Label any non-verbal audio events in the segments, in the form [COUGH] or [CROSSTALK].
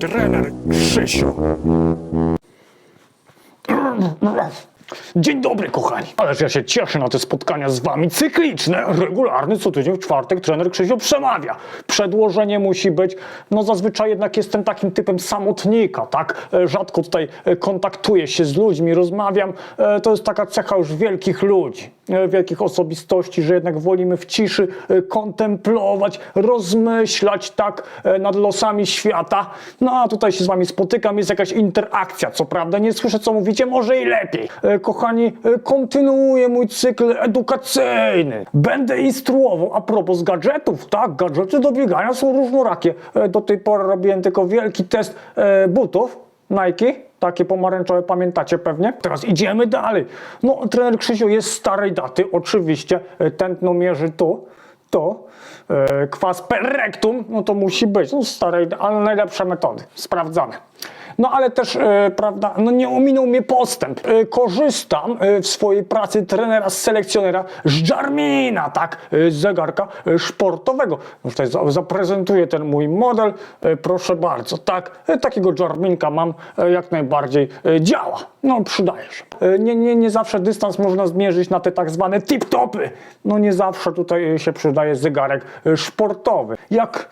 Trener Krzysiu. Dzień dobry, kochani. Ależ ja się cieszę na te spotkania z wami cykliczne, regularny, co tydzień w czwartek trener Krzysiu przemawia. Przedłożenie musi być, no zazwyczaj jednak jestem takim typem samotnika, tak? E, Rzadko tutaj e, kontaktuję się z ludźmi, rozmawiam. E, To jest taka cecha już wielkich ludzi, wielkich osobistości, że jednak wolimy w ciszy e, kontemplować, rozmyślać, tak, e, nad losami świata. No a tutaj się z wami spotykam, jest jakaś interakcja, co prawda nie słyszę, co mówicie, może i lepiej. E, Kochani, e, kontynuuję mój cykl edukacyjny. Będę instruował, a propos gadżetów, tak, gadżety do biegania są różnorakie. E, Do tej pory robiłem tylko wielki test e, butów Nike, takie pomarańczowe, pamiętacie pewnie. Teraz idziemy dalej. No, trener Krzysiu jest starej daty, oczywiście, e, tętno mierzy tu, to e, kwas perektum, no to musi być, no starej, ale najlepsze metody, sprawdzane. No ale też, e, prawda, no nie ominął mnie postęp. E, korzystam e, w swojej pracy trenera, selekcjonera z Jarmina, tak, z zegarka sportowego. No tutaj za- zaprezentuję ten mój model, proszę bardzo, tak, takiego Jarminka mam, jak najbardziej działa. No przydaje się. Nie, nie, nie zawsze dystans można zmierzyć na te tak zwane tip-topy. No nie zawsze tutaj się przydaje zegarek sportowy. Jak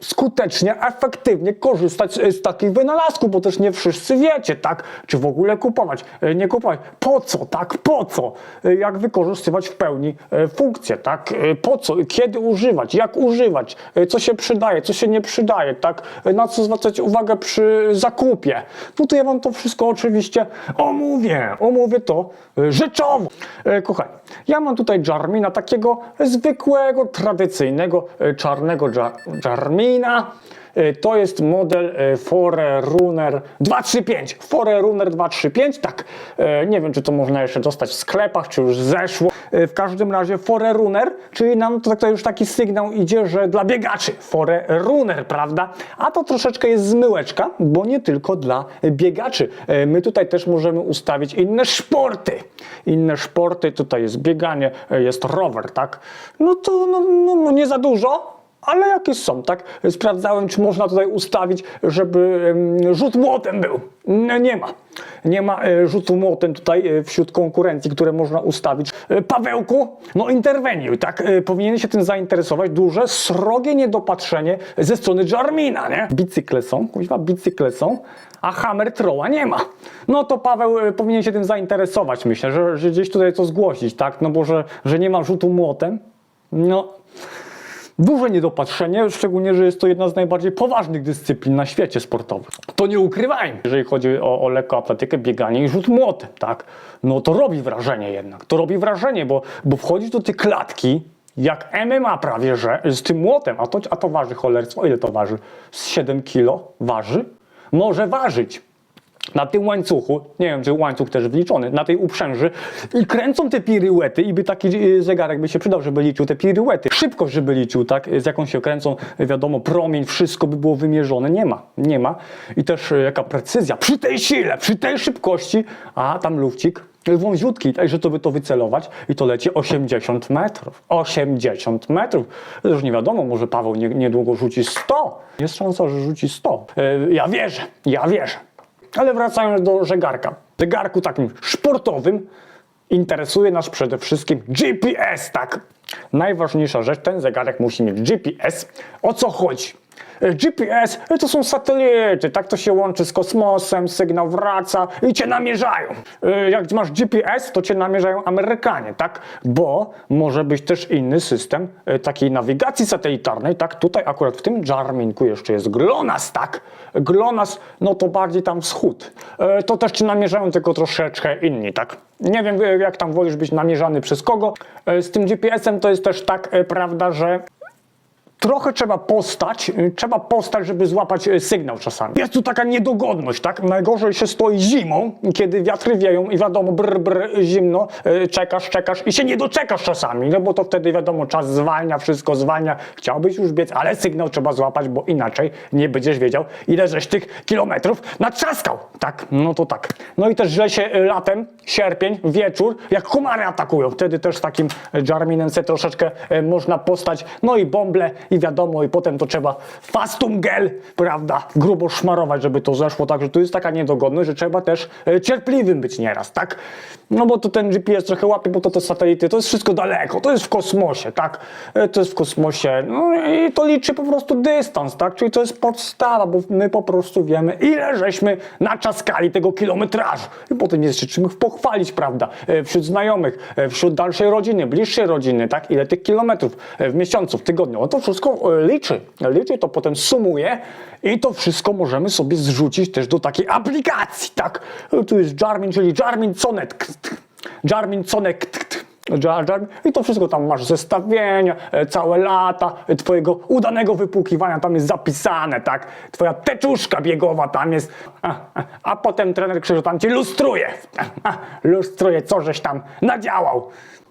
skutecznie, efektywnie korzystać z, takich wynalazków, bo też nie wszyscy wiecie, tak? Czy w ogóle kupować, e, nie kupować. Po co, tak? Po co? E, Jak wykorzystywać w pełni e, funkcje, tak? Po co? Kiedy używać? Jak używać? Co się przydaje, co się nie przydaje, tak? Na co zwracać uwagę przy zakupie? To ja wam to wszystko oczywiście omówię. Omówię to rzeczowo. Kochani, ja mam tutaj Jarmina, takiego zwykłego, tradycyjnego, czarnego Jar- Jarmina. E, To jest model e, Forerunner 235. Forerunner 235, tak. e, Nie wiem, czy to można jeszcze dostać w sklepach, czy już zeszło. W każdym razie Forerunner, czyli nam to, to już taki sygnał idzie, że dla biegaczy. Forerunner, prawda? A to troszeczkę jest zmyłeczka, bo nie tylko dla biegaczy. My tutaj też możemy ustawić inne sporty. Inne sporty, tutaj jest bieganie, jest rower, tak? No to no, no, no nie za dużo, ale jakieś są, tak? Sprawdzałem, czy można tutaj ustawić, żeby rzut młotem był. Nie, nie ma. Nie ma e, rzutu młotem tutaj e, wśród konkurencji, które można ustawić. E, Pawełku, no interweniuj, tak? Powinien się tym zainteresować. Duże, srogie niedopatrzenie ze strony Jarmina, nie? Bicykle są, kuźwa, bicykle są, a Hammer Trolla nie ma. No to Paweł powinien się tym zainteresować, myślę, że, że gdzieś tutaj to zgłosić, tak? No bo, że, że nie ma rzutu młotem, no... Duże niedopatrzenie, szczególnie, że jest to jedna z najbardziej poważnych dyscyplin na świecie sportowym. To nie ukrywajmy, jeżeli chodzi o, o lekkoatletykę, bieganie i rzut młotem, tak? No to robi wrażenie jednak. To robi wrażenie, bo, bo wchodzisz do tej klatki, jak MMA prawie, że z tym młotem, a to, a to waży cholerstwo, ile to waży? Z 7 kilo waży? Może ważyć na tym łańcuchu, nie wiem, czy łańcuch też wliczony, na tej uprzęży i kręcą te piruety i by taki y, zegarek by się przydał, żeby liczył te piruety. Szybkość, żeby liczył, tak, z jaką się kręcą, wiadomo, promień, wszystko by było wymierzone. Nie ma, nie ma. I też jaka precyzja, przy tej sile, przy tej szybkości, a tam lufcik wąziutki, także to by to wycelować i to leci 80 metrów. 80 metrów. Już nie wiadomo, może Paweł nie, niedługo rzuci 100. Jest szansa, że rzuci 100. Y, Ja wierzę, ja wierzę. Ale wracając do zegarka. Zegarku takim sportowym interesuje nas przede wszystkim GPS, tak? Najważniejsza rzecz, ten zegarek musi mieć GPS. O co chodzi? E, GPS e, to są satelity, tak to się łączy z kosmosem, sygnał wraca i cię namierzają. E, Jak masz GPS, to cię namierzają Amerykanie, tak? Bo może być też inny system takiej nawigacji satelitarnej, tak? Tutaj akurat w tym Jarminku jeszcze jest GLONASS, tak? GLONASS, no to bardziej tam wschód. To też cię namierzają, tylko troszeczkę inni, tak? Nie wiem, jak tam wolisz być namierzany przez kogo. Z tym GPS-em to jest też tak, prawda, że trochę trzeba postać, y, trzeba postać, żeby złapać y, sygnał czasami. Jest tu taka niedogodność, tak? Najgorzej się stoi zimą, kiedy wiatry wieją i wiadomo, brr, brr, zimno, y, czekasz, czekasz i się nie doczekasz czasami, no bo to wtedy wiadomo, czas zwalnia, wszystko zwalnia, chciałbyś już biec, ale sygnał trzeba złapać, bo inaczej nie będziesz wiedział, ile żeś tych kilometrów natrzaskał, tak? No to tak. No i też źle się latem, sierpień, wieczór, jak komary atakują, wtedy też takim Jarminem se troszeczkę można postać, no i bąble i i wiadomo, i potem to trzeba fastum gel, prawda, grubo szmarować, żeby to zeszło, także tu jest taka niedogodność, że trzeba też e, cierpliwym być nieraz, tak? No bo to ten GPS trochę łapie, bo to te satelity, to jest wszystko daleko, to jest w kosmosie, tak? E, To jest w kosmosie, no i to liczy po prostu dystans, tak? Czyli to jest podstawa, bo my po prostu wiemy, ile żeśmy naczaskali tego kilometrażu. I potem jest czym pochwalić, prawda? E, Wśród znajomych, wśród dalszej rodziny, bliższej rodziny, tak? Ile tych kilometrów w miesiącu, w tygodniu. On to wszystko e, liczy. Liczy, to potem sumuje i to wszystko możemy sobie zrzucić też do takiej aplikacji, tak? E, Tu jest Jarmin, czyli Jarmin Connect. Jarmin Jar. I to wszystko tam masz zestawienia, e, całe lata twojego udanego wypłukiwania tam jest zapisane, tak? Twoja teczuszka biegowa tam jest, a, potem trener Krzyżu tam cię lustruje, lustruje, co żeś tam nadziałał.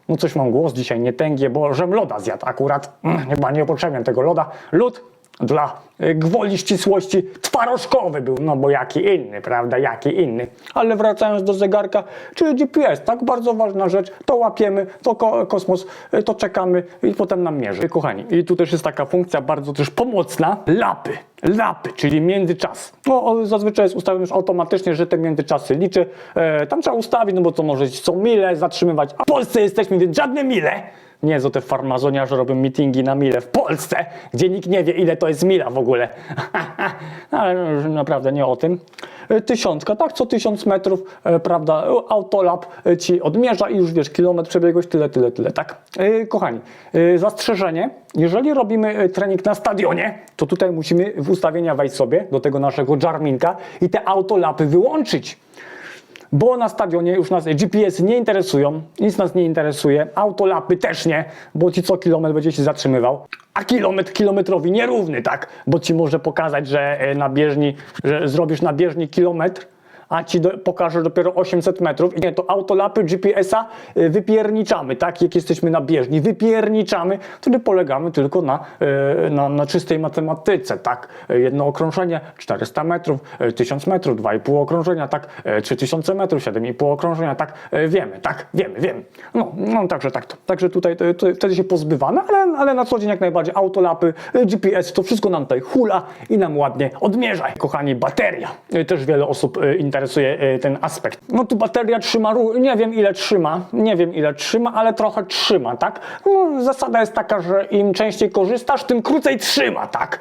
No coś mam głos dzisiaj nie tęgie, bo żem loda zjadł akurat, mm, chyba niepotrzebnie tego loda. Lód dla gwoli ścisłości twarożkowy był, no bo jaki inny, prawda, jaki inny. Ale wracając do zegarka, czyli GPS, tak bardzo ważna rzecz, to łapiemy, to ko kosmos, y, to czekamy i potem nam mierzy. Kochani, i tu też jest taka funkcja bardzo też pomocna, lapy. Lapy, czyli międzyczas. No, zazwyczaj jest ustawione już automatycznie, że te międzyczasy liczy. E, tam trzeba ustawić, no bo to może co mile zatrzymywać. A w Polsce jesteśmy, więc żadne mile. Nie, to te farmazoniarze robią meetingi na mile w Polsce, gdzie nikt nie wie, ile to jest mila w ogóle. [LAUGHS] Ale no, już naprawdę nie o tym. E, Tysiączka, tak, co tysiąc metrów, e, prawda, autolab e, ci odmierza i już wiesz, kilometr przebiegłeś, tyle, tyle, tyle, tak. Kochani, zastrzeżenie, jeżeli robimy trening na stadionie, to tutaj musimy w ustawienia wejść sobie do tego naszego Jarminka i te autolapy wyłączyć bo na stadionie już nas GPS nie interesują, nic nas nie interesuje, autolapy też nie, bo ci co kilometr będzie się zatrzymywał, a kilometr kilometrowi nierówny, tak, bo ci może pokazać, że e, na bieżni, że zrobisz na bieżni kilometr, a ci do, pokaże dopiero 800 metrów. I nie, to autolapy GPS-a y, wypierniczamy, tak, jak jesteśmy na bieżni, wypierniczamy, wtedy polegamy tylko na, y, na, na czystej matematyce, tak, Y, jedno okrążenie 400 metrów, y, 1000 metrów, 2,5 okrążenia, tak, y, 3000 metrów, 7,5 okrążenia, tak, y, wiemy, tak, wiemy, wiemy, no, no także tak to, także tutaj to, wtedy się pozbywamy, ale, ale na co dzień jak najbardziej autolapy, y, GPS, to wszystko nam tutaj hula i nam ładnie odmierza. Kochani, bateria, Y, też wiele osób y, interesuje y, ten aspekt. No tu bateria trzyma, nie wiem ile trzyma, nie wiem ile trzyma, ale trochę trzyma, tak? No, zasada jest taka, że im częściej korzystasz, tym krócej trzyma, tak?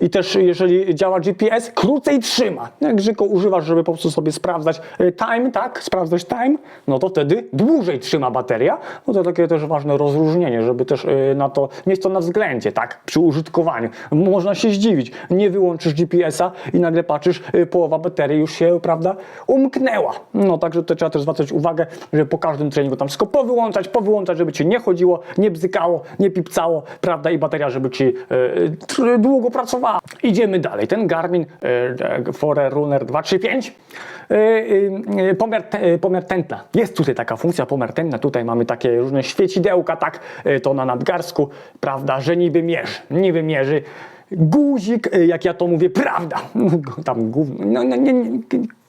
I też jeżeli działa GPS, krócej trzyma. Jak Grzyko używasz, żeby po prostu sobie sprawdzać y, time, tak? Sprawdzać time, no to wtedy dłużej trzyma bateria. No to takie też ważne rozróżnienie, żeby też y, na to mieć to na względzie, tak? Przy użytkowaniu. Można się zdziwić. Nie wyłączysz GPS-a i nagle patrzysz, połowa baterii już się, prawda, umknęła. No także tutaj trzeba też zwracać uwagę, żeby po każdym treningu tam wszystko powyłączać, powyłączać, żeby ci nie chodziło, nie bzykało, nie pipcało, prawda, i bateria, żeby ci tr- długo pracowała. Idziemy dalej. Ten Garmin y, y, Forerunner 235 y, y, pomiar, pomiar tętna. Jest tutaj taka funkcja pomiar tętna. Tutaj mamy takie różne świecidełka, tak, to na nadgarstku, prawda, że niby mierzy, niby mierzy. Guzik, jak ja to mówię, prawda. [LAUGHS] Tam gówno, no, no, nie, nie,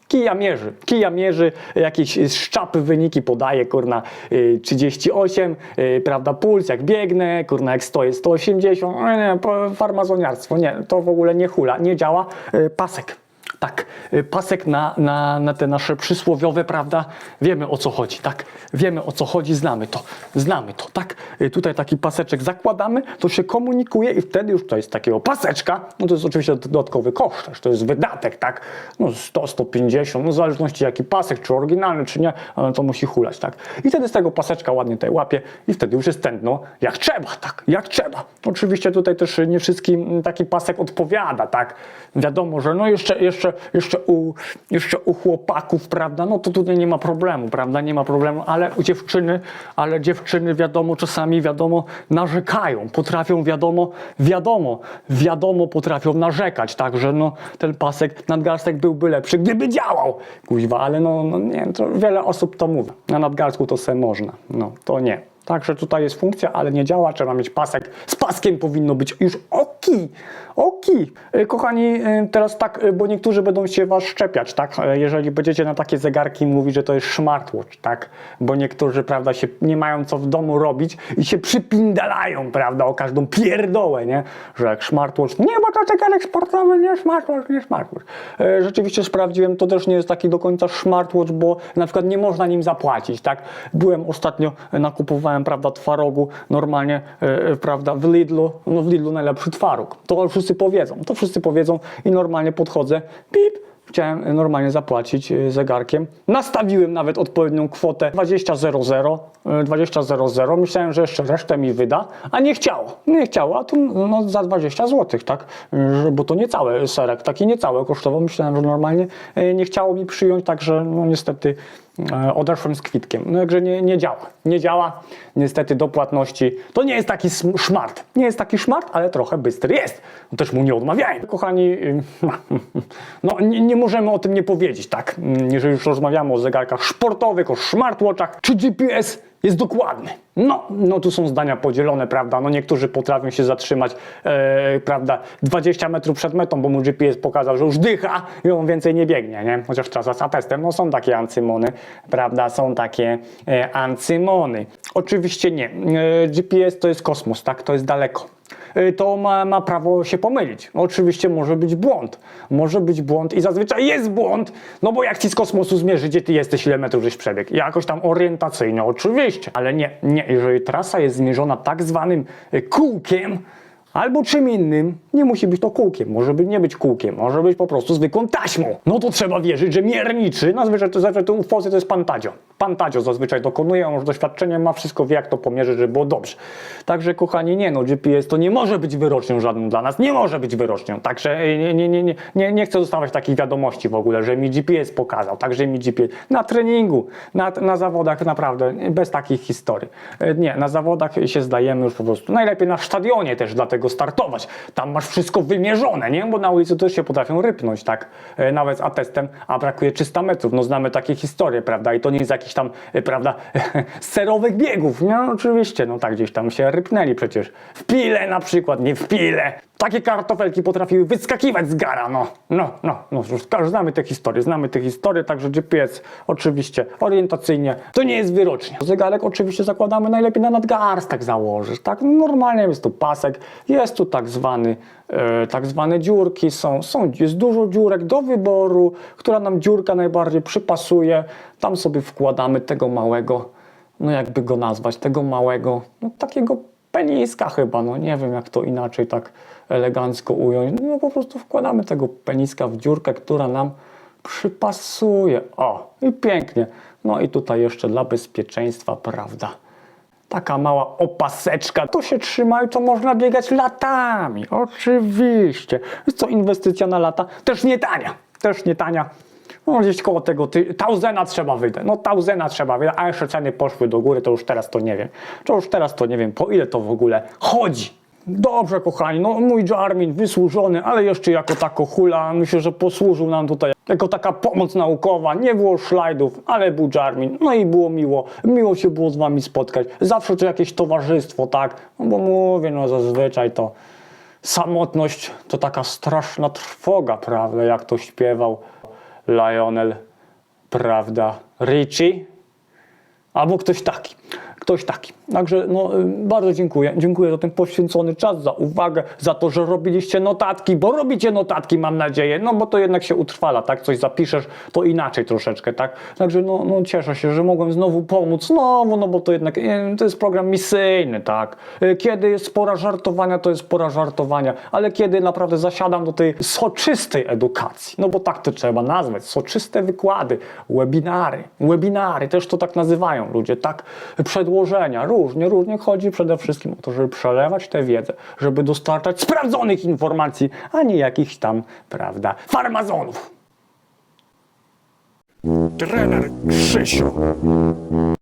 Kija mierzy, kija mierzy, jakieś szczapy wyniki podaje, kurna y, 38, y, prawda, puls jak biegnę, kurna jak stoję 180, no nie, farmazoniarstwo, nie, to w ogóle nie hula, nie działa, y, pasek. Tak, y, pasek na, na, na te nasze przysłowiowe, prawda? Wiemy o co chodzi, tak? Wiemy o co chodzi, znamy to, znamy to, tak? Y, Tutaj taki paseczek zakładamy, to się komunikuje i wtedy już to jest takiego paseczka, no to jest oczywiście dodatkowy koszt, też to jest wydatek, tak? No 100, 150, no w zależności jaki pasek, czy oryginalny, czy nie, ale to musi hulać, tak? I wtedy z tego paseczka ładnie tutaj łapie i wtedy już jest tętno jak trzeba, tak? Jak trzeba. Oczywiście tutaj też nie wszystkim taki pasek odpowiada, tak? Wiadomo, że no jeszcze, jeszcze, jeszcze, u, jeszcze u chłopaków, prawda, no to tutaj nie ma problemu, prawda, nie ma problemu, ale u dziewczyny, ale dziewczyny wiadomo, czasami wiadomo, narzekają, potrafią wiadomo, wiadomo, wiadomo, potrafią narzekać, także no ten pasek, nadgarstek byłby lepszy, gdyby działał, kuźwa, ale no, no nie, to wiele osób to mówi, na nadgarstku to se można, no to nie. Także tutaj jest funkcja, ale nie działa, trzeba mieć pasek. Z paskiem powinno być już ok. Oki, oki. E, Kochani, e, teraz tak, e, bo niektórzy będą się was szczepiać, tak? Jeżeli będziecie na takie zegarki mówić, że to jest smartwatch, tak? Bo niektórzy, prawda, się nie mają co w domu robić i się przypindalają, prawda, o każdą pierdołę, nie? Że jak smartwatch, nie, bo to zegarek sportowy, nie smartwatch, nie smartwatch. Rzeczywiście sprawdziłem, to też nie jest taki do końca smartwatch, bo na przykład nie można nim zapłacić, tak? Byłem ostatnio, e, nakupowałem, prawda, twarogu normalnie, e, e, prawda, w Lidlu, no w Lidlu najlepszy twaróg. To wszyscy powiedzą, to wszyscy powiedzą i normalnie podchodzę, pip, Chciałem normalnie zapłacić e, zegarkiem. Nastawiłem nawet odpowiednią kwotę 20.00, e, 20.00. Myślałem, że jeszcze resztę mi wyda, a nie chciało. Nie chciało, a tu no, za 20 zł, tak? Bo to nie cały serek, taki nie cały kosztował. Myślałem, że normalnie nie chciało mi przyjąć, także no niestety odeszłem z kwitkiem. No także nie, nie działa. Nie działa. Niestety do płatności. To nie jest taki szmart. Nie jest taki szmart, ale trochę bystry jest. No też mu nie odmawiałem. Kochani, y, [LAUGHS] no nie, nie możemy o tym nie powiedzieć, tak? Mm, Jeżeli już rozmawiamy o zegarkach sportowych, o smartwatchach, czy GPS jest dokładny. No, no tu są zdania podzielone, prawda? No niektórzy potrafią się zatrzymać, e, prawda, 20 metrów przed metą, bo mu GPS pokazał, że już dycha i on więcej nie biegnie, nie? Chociaż trasa z atestem, no są takie ancymony, prawda? Są takie e, ancymony. Oczywiście nie. E, GPS to jest kosmos, tak? To jest daleko to ma, ma prawo się pomylić. Oczywiście może być błąd. Może być błąd i zazwyczaj jest błąd, no bo jak ci z kosmosu zmierzy, gdzie ty jesteś, ile metrów żeś przebiegł. Jakoś tam orientacyjnie, oczywiście. Ale nie, nie. Jeżeli trasa jest zmierzona tak zwanym y, kółkiem, Albo czym innym, nie musi być to kółkiem, może być nie być kółkiem, może być po prostu zwykłą taśmą. No to trzeba wierzyć, że mierniczy, zazwyczaj to, zazwyczaj to Polsce to jest. Pan Tadzio zazwyczaj dokonuje, on już doświadczenie ma, wszystko wie jak to pomierzyć, żeby było dobrze. Także kochani, nie no, GPS to nie może być wyrocznią żadną dla nas, nie może być wyrocznią. Także e, nie, nie, nie, nie, nie, nie chcę dostawać takich wiadomości w ogóle, że mi GPS pokazał, także mi GPS na treningu, na, na zawodach naprawdę, bez takich historii. E, Nie, na zawodach się zdajemy już po prostu. Najlepiej na stadionie też dlatego startować. Tam masz wszystko wymierzone, nie? Bo na ulicy też się potrafią rypnąć, tak? E, Nawet z atestem, a brakuje 300 metrów. No znamy takie historie, prawda? I to nie jest jakiś tam, e, prawda, [LAUGHS] serowych biegów, nie? Oczywiście, no tak, gdzieś tam się rypnęli przecież. W pile na przykład, nie w pile. Takie kartofelki potrafiły wyskakiwać z gara, no. No, no, no, już znamy te historie, znamy te historie, także GPS oczywiście orientacyjnie, to nie jest wyrocznie. Zegarek oczywiście zakładamy najlepiej na nadgarstek założyć, tak? Normalnie jest tu pasek, jest tu tak zwany, e, tak zwane dziurki, są, są, jest dużo dziurek do wyboru, która nam dziurka najbardziej przypasuje, tam sobie wkładamy tego małego, no jakby go nazwać, tego małego, no takiego peniska chyba, no nie wiem jak to inaczej tak elegancko ująć. No po prostu wkładamy tego peniska w dziurkę, która nam przypasuje. O, i pięknie. No i tutaj jeszcze dla bezpieczeństwa, prawda? Taka mała opaseczka, to się trzyma i to można biegać latami. Oczywiście. Jest to inwestycja na lata, też nie tania. Też nie tania. No gdzieś koło tego, ty, tauzena trzeba wydać. No tauzena trzeba wydać, a jeszcze ceny poszły do góry, to już teraz to nie wiem. To już teraz to nie wiem, po ile to w ogóle chodzi. Dobrze, kochani, no mój Jarmin wysłużony, ale jeszcze jako tako hula, myślę, że posłużył nam tutaj jako taka pomoc naukowa. Nie było slajdów, ale był Jarmin. No i było miło. Miło się było z wami spotkać. Zawsze to jakieś towarzystwo, tak? No bo mówię, no zazwyczaj to samotność to taka straszna trwoga, prawda? Jak to śpiewał Lionel, prawda? Richie? Albo ktoś taki. Ktoś taki. Także no, y, bardzo dziękuję. Dziękuję za ten poświęcony czas, za uwagę, za to, że robiliście notatki, bo robicie notatki, mam nadzieję, no bo to jednak się utrwala, tak? Coś zapiszesz, to inaczej troszeczkę, tak? Także no, no cieszę się, że mogłem znowu pomóc, znowu, no bo to jednak e, to jest program misyjny, tak? E, Kiedy jest pora żartowania, to jest pora żartowania, ale kiedy naprawdę zasiadam do tej soczystej edukacji, no bo tak to trzeba nazwać, soczyste wykłady, webinary, webinary, też to tak nazywają ludzie, tak? Przedłożenia, różnie, różnie chodzi przede wszystkim o to, żeby przelewać tę wiedzę, żeby dostarczać sprawdzonych informacji, a nie jakichś tam, prawda, farmazonów. Trener Krzysiu.